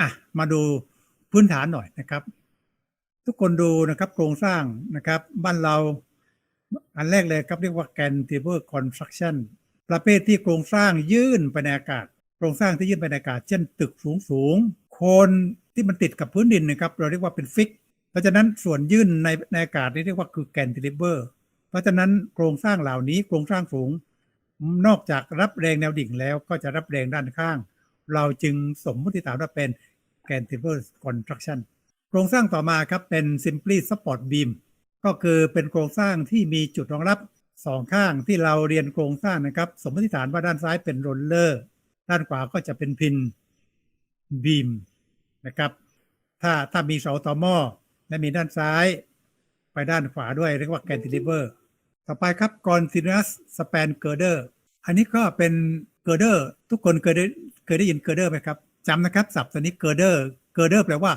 อะมาดูพื้นฐานหน่อยนะครับ ทุกคนดูนะครับโครงสร้างนะครับบ้านเราอันแรกเลยครับเรียกว่า cantilever construction ประเภทที่โครงสร้างยื่นไปในอากาศ โครงสร้างที่ยื่นไปในอากาศ เช่นตึกสูงสูงโคนที่มันติดกับพื้นดินนะครับ เราเรียกว่าเป็นฟิก เพราะฉะนั้นส่วนยื่นในในอากาศนี่เรียกว่าคือ cantilever เพราะฉะนั้นโครงสร้างเหล่านี้โครงสร้างสูง นอกจากรับแรงแนวดิ่งแล้วก็จะรับแรงด้านข้าง เราจึงสมมติฐานว่าเป็น cantilever construction โครงสร้างต่อมาครับเป็น simply support beam ก็คือเป็นโครงสร้างที่มีจุดรองรับสองข้างที่เราเรียนโครงสร้างนะครับ สมมติฐานว่าด้านซ้ายเป็นโรลเลอร์ด้านขวาก็จะเป็นพินบีมนะครับ ถ้าถ้ามีเสาต่อหม้อและมีด้านซ้าย ไปด้านขวาด้วยเรียกว่า cantilever ต่อไปครับ continuous span girder อันนี้ก็เป็น girder ทุกคนเคยได้ เคยได้ยิน girder ไหมครับจำนะครับศัพท์ตัวนี้ girder girder แปลว่า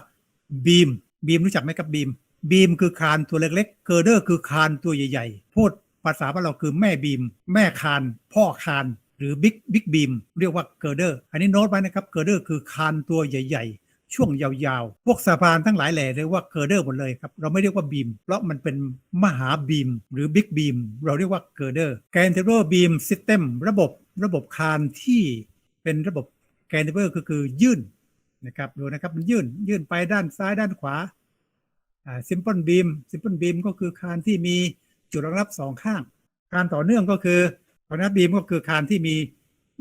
beam beam รู้จักไหมครับ beam beam คือคานตัวเล็กๆ girder คือคานตัวใหญ่ๆ พูดภาษาบ้านเราคือแม่บีม แม่คาน พ่อคาน หรือ big big beam เรียกว่า girder อันนี้โน้ตไว้นะครับ girder คือคานตัวใหญ่ ๆ ช่วงยาวๆ พวกสะพานทั้งหลายแหล่เรียกว่าเกอร์เดอร์หมดเลยครับเราไม่เรียกว่าบีม เพราะมันเป็นมหาบีม หรือบิ๊กบีมเราเรียกว่าเกอร์เดอร์แกนเทเบิลบีมซิสเต็มระบบระบบคานที่เป็นระบบ แกนเทเบิลก็คือยื่นนะครับดูนะครับมันยื่นยื่นไปด้านซ้ายด้านขวาอ่าซิมเปิลบีมซิมเปิลบีมก็คือคานที่มีจุดรองรับสองข้างคานต่อเนื่องก็คือคานบีมก็คือคานที่มี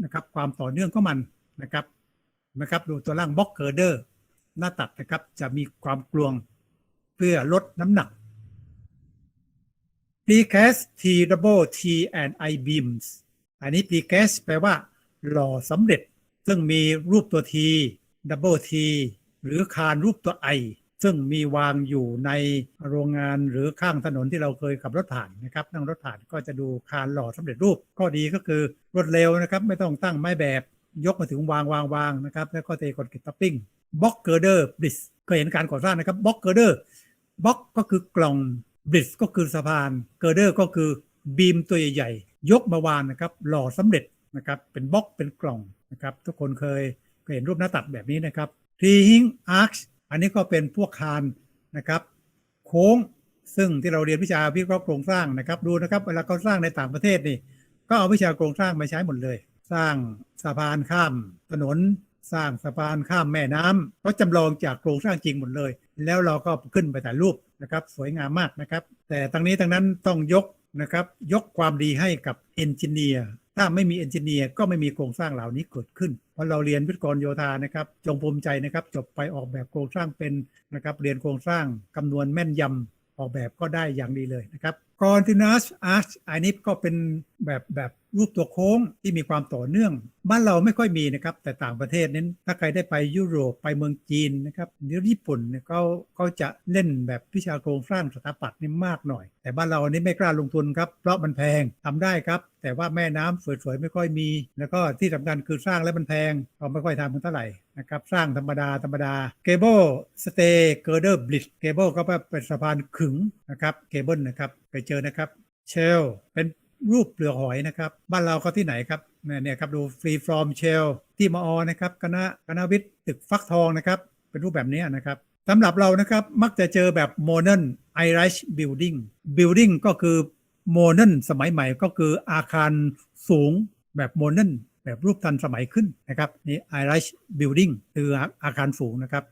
นะครับความต่อเนื่องของมันนะครับนะครับดูตัวล่างบล็อกเกอร์เดอร์หน้าตัดนะครับจะมีความกลวงเพื่อลดน้ำหนัก precast T double T and I beams อันนี้ precast แปลว่าหล่อสำเร็จ ซึ่งมีรูปตัว T double T หรือคานรูปตัว I ซึ่งมีวางอยู่ในโรงงานหรือข้างถนนที่เราเคยขับรถผ่านนะครับ นั่งรถผ่านก็จะดูคานหล่อสำเร็จรูป ข้อดีก็คือรวดเร็วนะครับ ไม่ต้องตั้งไม้แบบยกมาถึงวางวางวางนะครับ แล้วก็เทคอนกรีตทับปิ้งบล็อกเกอร์เดอร์บริดเคยเห็นการก่อสร้างนะครับบล็อกเกอร์เดอร์บล็อกก็คือกล่องบริดก็คือสะพานเกอร์เดอร์ก็คือบีมตัวใหญ่ๆยกมาวางนะครับ หล่อสำเร็จนะครับเป็นบล็อกเป็นกล่อง นะครับทุกคนเคยเคยเห็นรูปหน้าตัดแบบนี้นะครับทีฮิงอาร์ชอันนี้ก็เป็นพวกคานนะครับโค้งซึ่งที่เราเรียนวิชาวิเคราะห์โครงสร้างนะครับดูนะครับเวลาเขาสร้างในต่างประเทศนี่ก็เอาวิชาโครงสร้างมาใช้หมดเลย สร้างสะพานข้ามถนนสร้างสะพานข้ามแม่น้ำก็จำลองจากโครงสร้างจริงหมดเลย แล้วเราก็ขึ้นไปถ่ายรูปนะครับสวยงามมากนะครับ แต่ทั้งนี้ทั้งนั้นต้องยกนะครับยกความดีให้กับเอนจิเนียร์ ถ้าไม่มีเอนจิเนียร์ก็ไม่มีโครงสร้างเหล่านี้เกิดขึ้น เพราะเราเรียนวิทยกรโยธานะครับ จงภูมิใจนะครับ จบไปออกแบบโครงสร้างเป็นนะครับ เรียนโครงสร้างคำนวณแม่นยำออกแบบก็ได้อย่างดีเลยนะครับ continuous arch อันนี้ก็เป็นแบบแบบรูปตัวโค้งที่มีความต่อเนื่อง บ้านเราไม่ค่อยมีนะครับ แต่ต่างประเทศนั้นถ้าใครได้ไปยุโรปไปเมืองจีนนะครับหรือญี่ปุ่นเนี่ยเขาเขาจะเล่นแบบวิชาโครงสร้างสถาปัตย์นี่มากหน่อย แต่บ้านเราอันนี้ไม่กล้าลงทุนครับ เพราะมันแพงทำได้ครับ แต่ว่าแม่น้ำสวยๆไม่ค่อยมี แล้วก็ที่สำคัญคือสร้างแล้วมันแพงเราไม่ค่อยทำกันเท่าไหร่นะครับสร้างธรรมดาธรรมดาเกเบิลสเตย์เกอร์เดอร์บลิดเกเบิลก็เป็นสะพานขึงนะครับเกเบิลนะครับไปเจจอนะครับ เชลเป็นรูปเปลือกหอยนะครับ บ้านเราก็ที่ไหนครับเนี่ยครับดูฟรีฟรอมเชลที่มอนะครับคณะคณะวิทย์ตึกฟักทองนะครับ เป็นรูปแบบนี้นะครับสำหรับเรานะครับมักจะเจอแบบ modern Irish building building ก็คือ modern สมัยใหม่ก็คืออาคารสูงแบบ modern แบบรูปทันสมัยขึ้นนะครับนี่ Irish building คืออาคารสูงนะครับ